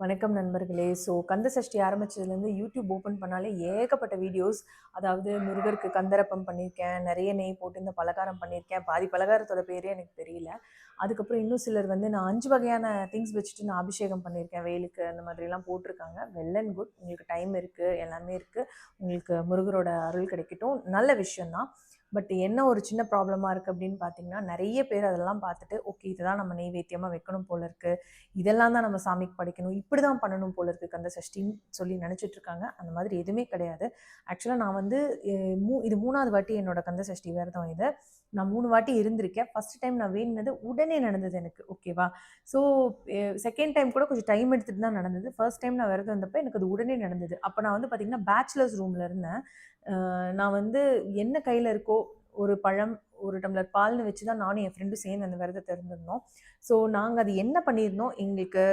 வணக்கம் நண்பர்களே. ஸோ கந்த சஷ்டி ஆரம்பித்ததுலேருந்து யூடியூப் ஓப்பன் பண்ணாலே ஏகப்பட்ட வீடியோஸ் அதாவது முருகருக்கு கந்தரப்பம் பண்ணியிருக்கேன் நிறைய நெய் போட்டு இந்த பலகாரம் பண்ணியிருக்கேன் பாதி பலகாரத்தோட பேரே எனக்கு தெரியல. அதுக்கப்புறம் இன்னும் சிலர் வந்து நான் அஞ்சு வகையான திங்ஸ் வச்சுட்டு நான் அபிஷேகம் பண்ணியிருக்கேன் வேலுக்கு அந்த மாதிரிலாம் போட்டிருக்காங்க. வெல் அண்ட் குட் உங்களுக்கு டைம் இருக்குது எல்லாமே இருக்குது உங்களுக்கு முருகரோட அருள் கிடைக்கட்டும். நல்ல விஷயம்தான். பட் என்ன ஒரு சின்ன ப்ராப்ளமாக இருக்குது அப்படின்னு பார்த்தீங்கன்னா நிறைய பேர் அதெல்லாம் பார்த்துட்டு ஓகே இதுதான் நம்ம நெய்வேத்தியமாக வைக்கணும் போல இருக்குது இதெல்லாம் தான் நம்ம சாமிக்கு படிக்கணும். இப்படி தான் பண்ணணும் போல இருக்குது கந்த சஷ்டின்னு சொல்லி நினச்சிட்ருக்காங்க அந்த மாதிரி எதுவுமே கிடையாது. ஆக்சுவலாக நான் வந்து மூ இது மூணாவது வாட்டி என்னோட கந்த சஷ்டி விரதம் இது. நான் மூணு வாட்டி இருந்திருக்கேன். ஃபஸ்ட் டைம் நான் வேணுனது உடனே நடந்தது எனக்கு ஓகேவா ஸோ செகண்ட் டைம் கூட கொஞ்சம் டைம் எடுத்துகிட்டு தான் நடந்தது. ஃபர்ஸ்ட் டைம் நான் விரதம் இருந்தப்போ எனக்கு அது உடனே நடந்தது. அப்போ நான் வந்து பார்த்தீங்கன்னா பேச்சுலர்ஸ் ரூமில் இருந்தேன். நான் வந்து என்ன கையில் இருக்கோ ஒரு பழம் ஒரு டம்ளர் பால்னு வச்சு தான் நானும் என் ஃப்ரெண்டும் சேர்ந்து அந்த விரதத்தை இருந்திருந்தோம். ஸோ நாங்கள் அது என்ன பண்ணியிருந்தோம் எங்களுக்கு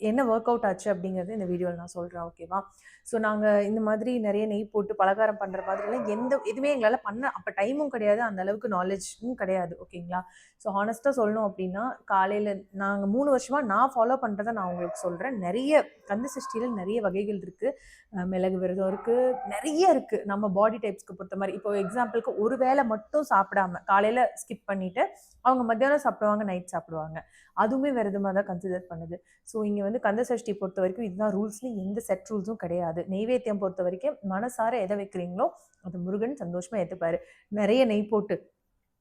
என்ன ஒர்க் அவுட் ஆச்சு அப்படிங்கிறது இந்த வீடியோவில் நான் சொல்கிறேன் ஓகேவா ஸோ நாங்கள் இந்த மாதிரி நிறைய நெய் போட்டு பலகாரம் பண்ணுற மாதிரிலாம் எந்த எதுவுமே எங்களால் பண்ண அப்போ டைமும் கிடையாது அந்த அளவுக்கு நாலேஜும் கிடையாது ஓகேங்களா ஸோ ஹானஸ்ட்டாக சொல்லணும் அப்படின்னா காலையில் நாங்கள் மூணு வருஷமாக நான் ஃபாலோ பண்ணுறத நான் உங்களுக்கு சொல்கிறேன் நிறைய கந்த சஷ்டியில் நிறைய வகைகள் இருக்குது மிளகு விரதம் இருக்குது நிறைய இருக்குது நம்ம பாடி டைப்ஸ்க்கு பொறுத்த மாதிரி. இப்போ எக்ஸாம்பிளுக்கு ஒரு வேளை மட்டும் சாப்பிடாம காலையில் ஸ்கிப் பண்ணிவிட்டு அவங்க மத்தியானம் சாப்பிடுவாங்க நைட் சாப்பிடுவாங்க. அதுவுமே விரதமாக தான் கன்சிடர் பண்ணுது. ஸோ இங்கே வந்து கந்த சஷ்டி பொறுத்த வரைக்கும் இதுதான் ரூல்ஸ்னு எந்த செட் ரூல்ஸும் கிடையாது. நெய்வேத்தியம் பொறுத்த வரைக்கும் மனசார எதை வைக்கிறீங்களோ அது முருகன் சந்தோஷமாக ஏற்றுப்பாரு நிறைய நெய் போட்டு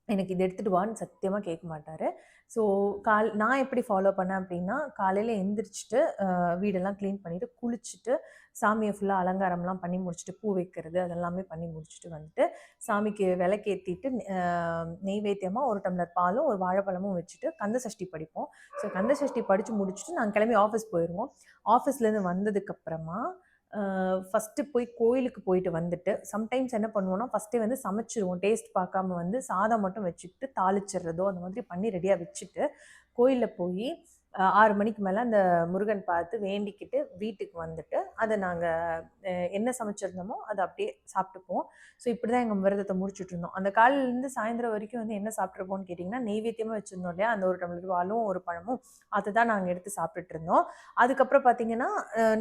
எனக்கு இது எடுத்துகிட்டு வான்னு சத்தியமாக கேட்க மாட்டார். ஸோ கால் நான் எப்படி ஃபாலோ பண்ணேன் அப்படின்னா காலையில் எந்திரிச்சிட்டு வீடெல்லாம் க்ளீன் பண்ணிவிட்டு குளிச்சுட்டு சாமியை ஃபுல்லாக அலங்காரம்லாம் பண்ணி முடிச்சுட்டு பூ வைக்கிறது அதெல்லாமே பண்ணி முடிச்சுட்டு வந்துட்டு சாமிக்கு விளக்கேற்றிட்டு நெய்வேத்தியமாக ஒரு டம்ளர் பாலும் ஒரு வாழைப்பழமும் வச்சுட்டு கந்த சஷ்டி படிப்போம். ஸோ கந்த சஷ்டி படித்து முடிச்சுட்டு நாங்கள் கிளம்பி ஆஃபீஸ் போயிடுவோம் ஆஃபீஸ்லேருந்து வந்ததுக்கப்புறமா ஃபஸ்ட்டு போய் கோயிலுக்கு போயிட்டு வந்துட்டு சம்டைம்ஸ் என்ன பண்ணுவோம்னா ஃபஸ்ட்டே வந்து சமைச்சிருவோம். டேஸ்ட் பார்க்காம வந்து சாதம் மட்டும் வச்சுக்கிட்டு தாளிச்சிடுறதோ அந்த மாதிரி பண்ணி ரெடியாக வச்சுட்டு கோயிலில் போய் ஆறு மணிக்கு மேலே அந்த முருகன் பார்த்து வேண்டிக்கிட்டு வீட்டுக்கு வந்துட்டு அதை நாங்கள் என்ன சமைச்சிருந்தோமோ அதை அப்படியே சாப்பிட்டுப்போம் ஸோ இப்படி தான் எங்கள் விரதத்தை முடிச்சுட்டு இருந்தோம் அந்த காலையிலேருந்து சாயந்தரம் வரைக்கும் வந்து என்ன சாப்பிட்ருப்போம்னு கேட்டிங்கன்னா நெய்வேத்தியமாக வச்சுருந்தோம் இல்லையா? அந்த ஒரு டம்ளர் வாலும் ஒரு பழமும் அதை தான் நாங்கள் எடுத்து சாப்பிட்டுட்டு இருந்தோம் அதுக்கப்புறம் பார்த்தீங்கன்னா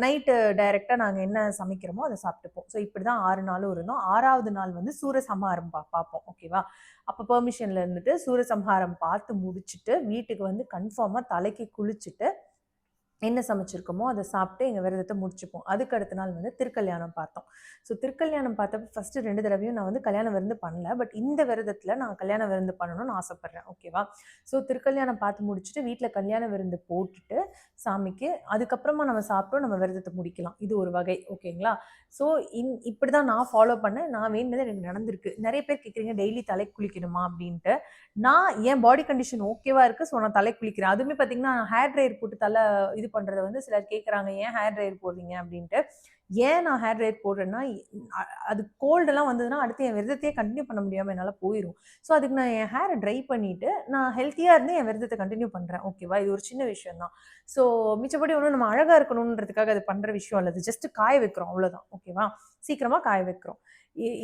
நைட்டு டைரெக்டாக நாங்கள் என்ன சமைக்கிறோமோ அதை சாப்பிட்டுப்போம். ஸோ இப்படி தான் ஆறு நாளும் இருந்தோம். ஆறாவது நாள் வந்து சூரசமாரம் பா பார்ப்போம் ஓகேவா? அப்போ பெர்மிஷனில் இருந்துட்டு சூரசம்ஹாரம் பார்த்து முடிச்சுட்டு வீட்டுக்கு வந்து கன்ஃபார்மாக தலைக்கு குளிச்சுட்டு என்ன சமைச்சிருக்கோமோ அதை சாப்பிட்டு எங்கள் விரதத்தை முடிச்சுப்போம். அதுக்கு அடுத்த நாள் வந்து திருக்கல்யாணம் பார்த்தோம். ஸோ திருக்கல்யாணம் பார்த்தப்ப ஃபஸ்ட்டு ரெண்டு தடவையும் நான் வந்து கல்யாண விருந்து பண்ணல. பட் இந்த விரதத்தில் நான் கல்யாண விருந்து பண்ணணும்னு ஆசைப்பட்றேன். ஓகேவா ஸோ திருக்கல்யாணம் பார்த்து முடிச்சுட்டு வீட்டில் கல்யாண விருந்து போட்டுட்டு சாமிக்கு அதுக்கப்புறமா நம்ம சாப்பிட்டோம் நம்ம விரதத்தை முடிக்கலாம். இது ஒரு வகை. ஓகேங்களா ஸோ இன் இப்படி தான் நான் ஃபாலோ பண்ணேன். நான் வேண்டியது எனக்கு நடந்திருக்கு. நிறைய பேர் கேட்குறீங்க டெய்லி தலை குளிக்கணுமா? அப்படின்ட்டு. நான் என் பாடி கண்டிஷன் ஓகேவா இருக்குது ஸோ நான் தலை குளிக்கிறேன். அதுவுமே பார்த்தீங்கன்னா ஹேர் ட்ரையர் போட்டு தலை இது பண்ணுறத வந்து சிலர் கேட்குறாங்க ஏன் ஹேர் ட்ரையர் போடுறீங்க? அப்படின்ட்டு. ஏன் நான் ஹேர் ட்ரையர் போடுறேன்னா அது கோல்டெல்லாம் வந்ததுன்னா அடுத்து என் விரதத்தையே கண்டினியூ பண்ண முடியாமல் என்னால் போயிடும் ஸோ அதுக்கு நான் என் ஹேரை ட்ரை பண்ணிவிட்டு நான் ஹெல்த்தியாக இருந்து என் விரதத்தை கண்டினியூ பண்ணுறேன் ஓகேவா இது ஒரு சின்ன விஷயம் தான். ஸோ மிச்சப்படி ஒன்றும் நம்ம அழகாக இருக்கணுன்றதுக்காக அது பண்ணுற விஷயம் அல்லது ஜஸ்ட் காய வைக்கிறோம் அவ்வளோதான் ஓகேவா சீக்கிரமாக காய வைக்கிறோம்.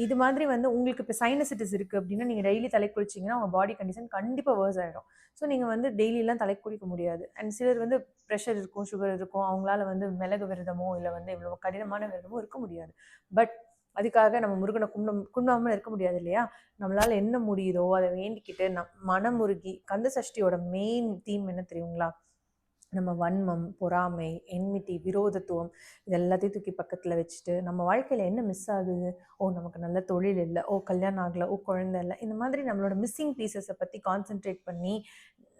இது மாதிரி வந்து உங்களுக்கு இப்போ சைனசிட்டிஸ் இருக்குது அப்படின்னா நீங்கள் டெய்லி தலை குளிச்சிங்கன்னா உங்கள் பாடி கண்டிஷன் கண்டிப்பாக வேர்ஸ் ஆகிடும் ஸோ நீங்கள் வந்து டெய்லியெலாம் தலை குளிக்க முடியாது. அண்ட் சிலர் வந்து ப்ரெஷர் இருக்கும் சுகர் இருக்கும். அவங்களால வந்து மிளகு விரதமோ இல்லை வந்து இவ்வளோ கடினமான விரதமோ இருக்க முடியாது. பட் அதுக்காக நம்ம முருகனை கும்பிட கும்பிடாமல் இருக்க முடியாது இல்லையா? நம்மளால் என்ன முடியுதோ அதை வேண்டிக்கிட்டு நம் மனமுருகி கந்த சஷ்டியோட மெயின் தீம் என்ன தெரியுங்களா? நம்ம வன்மம் பொறாமை என்மிட்டி விரோதத்துவம் இது எல்லாத்தையும் தூக்கி பக்கத்தில் வச்சுட்டு நம்ம வாழ்க்கையில் என்ன மிஸ் ஆகுது? ஓ நமக்கு நல்ல தொழில் இல்லை. ஓ கல்யாணம் ஆகலை. ஓ குழந்தை இல்லை. இந்த மாதிரி நம்மளோட மிஸ்ஸிங் பீசஸை பற்றி கான்சென்ட்ரேட் பண்ணி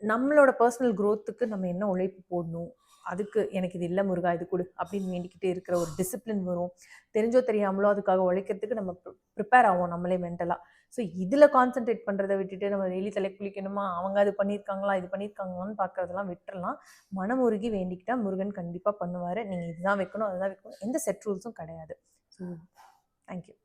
நம்மளோட பர்சனல் க்ரோத்துக்கு நம்ம என்ன உழைப்பு போடணும்? அதுக்கு எனக்கு இது இல்லை முருகா இது கொடு அப்படின்னு வேண்டிக்கிட்டு இருக்கிற ஒரு டிசிப்ளின் வரும். தெரிஞ்சோ தெரியாமலோ அதுக்காக உழைக்கிறதுக்கு நம்ம ப்ரிப்பேர் ஆகும் நம்மளே மென்டலாக ஸோ இதில் கான்சென்ட்ரேட் பண்ணுறதை விட்டுட்டு நம்ம டெய்லி தலை குளிக்கணுமா? அவங்க அது பண்ணியிருக்காங்களா? இது பண்ணியிருக்காங்களான்னு பார்க்குறதெல்லாம் விட்டுறலாம். மனமுருகி வேண்டிக்கிட்டால் முருகன் கண்டிப்பாக பண்ணுவார். நீங்கள் இதுதான் வைக்கணும் அதுதான் வைக்கணும். எந்த செட் ரூல்ஸும் கிடையாது. So thank you